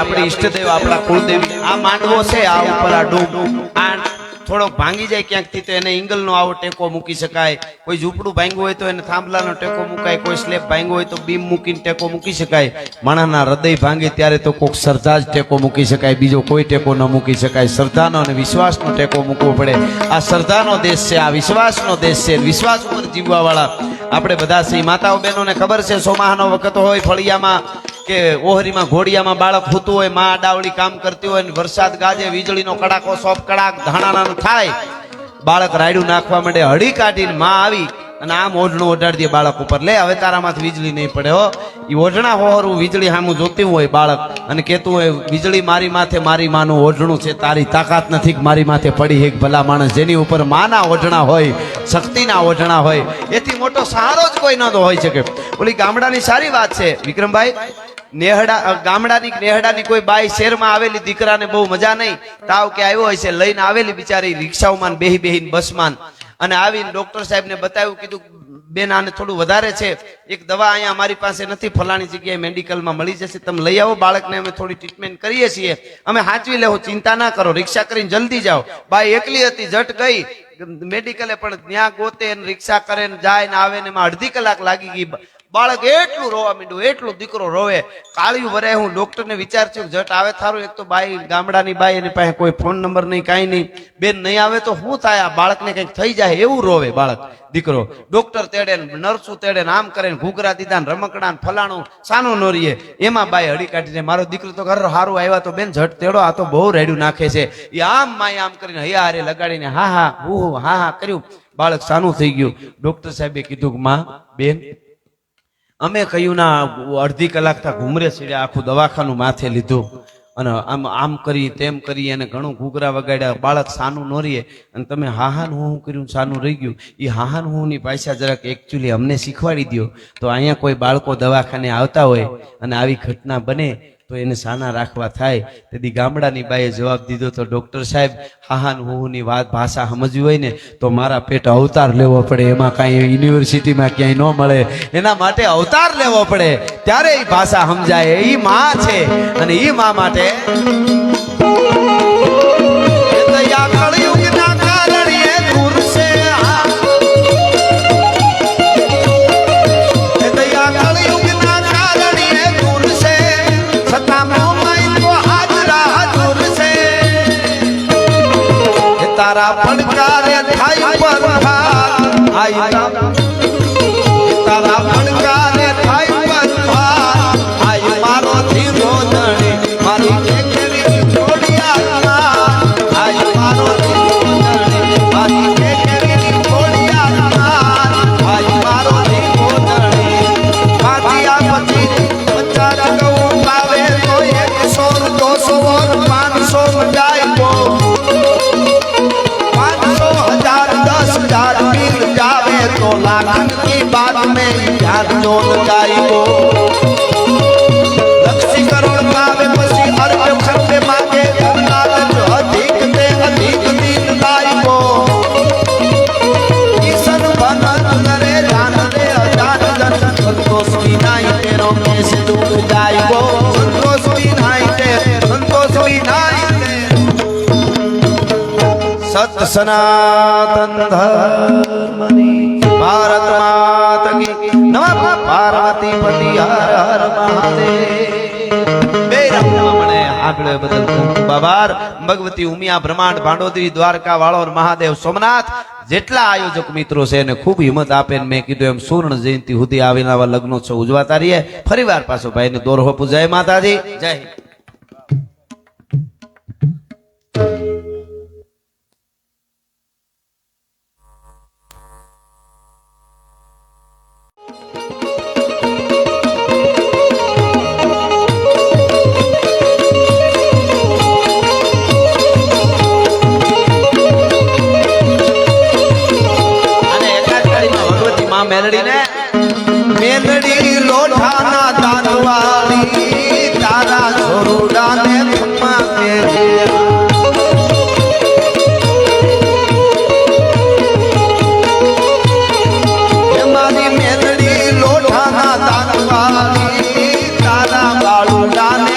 આપણી ઈષ્ટદેવ આપણા કુળદેવી, આ માંડવો છે, આ ઉપર આ ડૂબ આ થોડોક ભાંગી જાય ક્યાંકથી તો એને ઇંગલનો આવો ટેકો મૂકી શકાય. કોઈ ઝૂંપડું ભાંગ્યું હોય તો એને થાંભલાનો ટેકો મુકાય, કોઈ સ્લેબ ભાંગ્યું હોય તો બીમ મૂકીને ટેકો મૂકી શકાય. માણસના હૃદય ભાંગે ત્યારે તો કોઈક શ્રદ્ધા જ ટેકો મૂકી શકાય, બીજો કોઈ ટેકો ન મૂકી શકાય. શ્રદ્ધાનો અને વિશ્વાસનો ટેકો મૂકવો પડે. આ શ્રદ્ધાનો દેશ છે, આ વિશ્વાસનો દેશ છે, વિશ્વાસ ઉપર જીવવા વાળા આપણે બધા શ્રી માતાઓ બહેનોને ખબર છે સોમાહાનો વખત હોય ફળિયામાં. કે ઓહરીમાં ઘોડિયામાં બાળક હૂતું હોય, માં ડાવડી કામ કરતી હોય ને વરસાદ ગાજે, વીજળીનો કડાકો, સોપ, કડાક ધાણાના થાય. બાળક રાયડું નાખવા માટે હળી કાઢીને માં આવી અને આમ ઓઢણું ઓઢાડી દે બાળક ઉપર. લે, હવે તારામાંથી વીજળી નહીં પડે હો. એ ઓઢણા હોરું વીજળી સામું જોતી હોય બાળક અને કહેતું હોય, વીજળી મારી માથે, મારી માનું ઓઢણું છે, તારી તાકાત નથી મારી માથે પડી એક ભલા માણસ જેની ઉપર માના ઓઢણા હોય, શક્તિના ઓઢણા હોય. એથી મોટો સહારો જ કોઈ ન હોઈ શકે. ઓલી ગામડાની સારી વાત છે. વિક્રમભાઈ નેહડા ગામડાની, નેહડાની કોઈ બાઈ શહેરમાં આવેલી દીકરાને બહુ મજા નહીં. તાવ કે આવ્યો હશે, લઈને આવેલી બિચારી રિક્ષાઓમાં બેહી બેહીને બસમાં અને આવીને ડોક્ટર સાહેબને બતાવ્યું, કીધું, બેન, આને થોડું વધારે છે. એક દવા અહીંયા અમારી પાસે નથી, ફલાણી જગ્યાએ મેડિકલમાં મળી જશે. તમે લઈ આવો, બાળકને અમે થોડી ટ્રીટમેન્ટ કરીએ છીએ. અમે હાચવી લેવું ચિંતા ના કરો, રિક્ષા કરીને જલ્દી જાઓ. બાઈ એકલી હતી, જટ ગઈ. મેડિકલે પણ ત્યાં ગોતે ને રિક્ષા કરે ને જાય ને આવે ને એમાં અડધી કલાક લાગી ગઈ. બાળક એટલું રોવા માંડ્યું, એટલું દીકરો રોવે. કાળિયું વરે, હું ડોક્ટરને વિચારશું જટ, આવે થારું? એક તો બાઈ, ગામડાની બાઈ, એની પાસે કોઈ ફોન નંબર નહીં, કાંઈ નહીં. બેન, નહીં આવે તો શું થાય? આ બાળકને કંઈક થઈ જાય, એવું રોવે બાળક, દીકરો. ડોક્ટર તેડે નર્સું તેડે આમ કરે ઘૂઘરા દીધા ને રમકડા ને ફલાણું, સાનું નોરીએ એમાં બાઈ હળી કાઢીને મારો દીકરો તો ઘર હારું આવ્યા તો બેન ઝટ તેડો, આ તો બહુ રેડ્યું નાખે છે. એ આમ માય આમ કરીને હૈયા હારે લગાડીને, હા હા, હું હા હા કર્યું. બાળક સાનું થઈ ગયું. ડોક્ટર સાહેબે કીધું કે, માં, બેન, અમે કહ્યું ના, અડધી કલાક તા ઘુમરે સીડ્યા આખું દવાખાનું માથે લીધું. અને આમ આમ કરી, તેમ કરી, અને ઘણું ઘૂઘરા વગાડ્યા. બાળક સાનું નોરીએ અને તમે હાહાન હું કર્યું ને સાનું રહી ગયું. એ હાહાન હું ની પાછા જરાક એકચ્યુઅલી અમને શીખવાડી દો તો અહીંયા કોઈ બાળકો દવાખાને આવતા હોય અને આવી ઘટના બને તો એને સાના રાખવા થાય. તેથી ગામડાની બાઈએ જવાબ દીધો તો ડોક્ટર સાહેબ, હાહાન હુહુની વાત ભાષા સમજવી હોય ને, તો મારા પેટ અવતાર લેવો પડે. એમાં કાંઈ યુનિવર્સિટીમાં ક્યાંય ન મળે. એના માટે અવતાર લેવો પડે. ત્યારે એ ભાષા સમજાય. એ માં છે અને એ માં માટે તારા પડકારે થાય પરભાર આઈ તારા પડકારે થાય પરભાર આઈ મારો ધીરો ધણી, મારી કેકેરી આઈ મારો ધીરો ધણી, મારી કેકેરી છોડિયા આઈ मन की बात में यार जोन जाई को लक्ष्य करण पावे पसी अर्थ खर्चे मांगे धनलाल जो अधिक ते अधिक दीन लाई को किसन भगत करे जान दे अजान जन संतोष की नाई तेरो में से दूर जाई को संतोष की नाई ते संतोष की नाई ते सत सनातन धर्मनी પાર્વતી પતિ હર હર ભગવતી ઉમિયા બ્રહ્માંડ ભાંડોદરી દ્વારકા વાળોર મહાદેવ સોમનાથ જેટલા આયોજક મિત્રો છે એને ખૂબ હિંમત આપે મેં કીધું એમ સુવર્ણ જયંતિ સુધી આવીને આવા લગ્નોત્સવ ઉજવાતા રહીએ. ફરીવાર પાછો ભાઈને દોરહો પૂજાય માતાજી. જય માં મેલડી ને મેલડી લોઢાના દાનવાળી તારા છોરુડા ને થમ્મા મેરી મેલડી લોઢાના દાનવાળી તારા બાળુડા ને